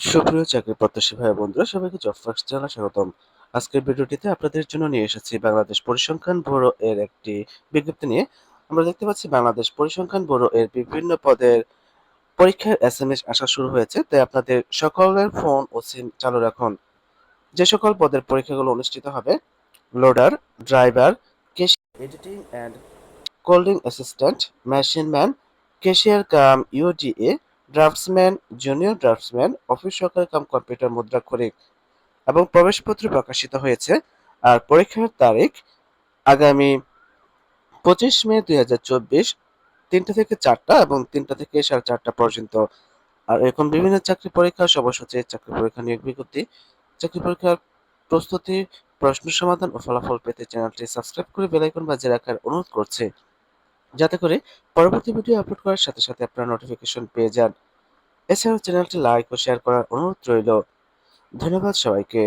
সুপ্রিয় চাকরি প্রত্যাশী ভাই বন্ধুরা, সবাইকে জব ফার্স্ট জানা স্বাগতম। আজকের ভিডিওটিতে আপনাদের জন্য নিয়ে এসেছি বাংলাদেশ পরিসংখ্যান ব্যুরো এর একটি বিজ্ঞপ্তি নিয়ে। আমরা দেখতে পাচ্ছি বাংলাদেশ পরিসংখ্যান ব্যুরো এর বিভিন্ন পদের পরীক্ষার এস এম এস আসা শুরু হয়েছে। তাই আপনাদের সকলের ফোন ও সিম চালু রাখুন। যে সকল পদের পরীক্ষাগুলো অনুষ্ঠিত হবে, loader, driver editing and কোল্ডিং assistant, machine man, cashier cum, UDA draftsman, junior draftsman, office সহকারী কাম কম্পিউটার মুদ্রাক্ষরিক এবং প্রবেশপত্র প্রকাশিত হয়েছে। আর পরীক্ষার তারিখ আগামী পঁচিশ মে দুই হাজার চব্বিশ তিনটা থেকে চারটা এবং তিনটা থেকে সাড়ে চারটা পর্যন্ত। আর এরকম বিভিন্ন চাকরি পরীক্ষা সর্বসূচি চাকরি পরীক্ষা নিয়োগ বিজ্ঞপ্তি। চাকরি পরীক্ষার প্রস্তুতি, প্রশ্ন সমাধান ও ফলাফল পেতে চ্যানেলটি সাবস্ক্রাইব করে বেলাইকন বাজিয়ে রাখার অনুরোধ করছে। যাতে করে পরবর্তী ভিডিও আপলোড করার সাথে সাথে আপনারা নোটিফিকেশন পেয়ে যান। এছাড়াও চ্যানেলটি লাইক ও শেয়ার করার অনুরোধ রইল। ধন্যবাদ সবাইকে।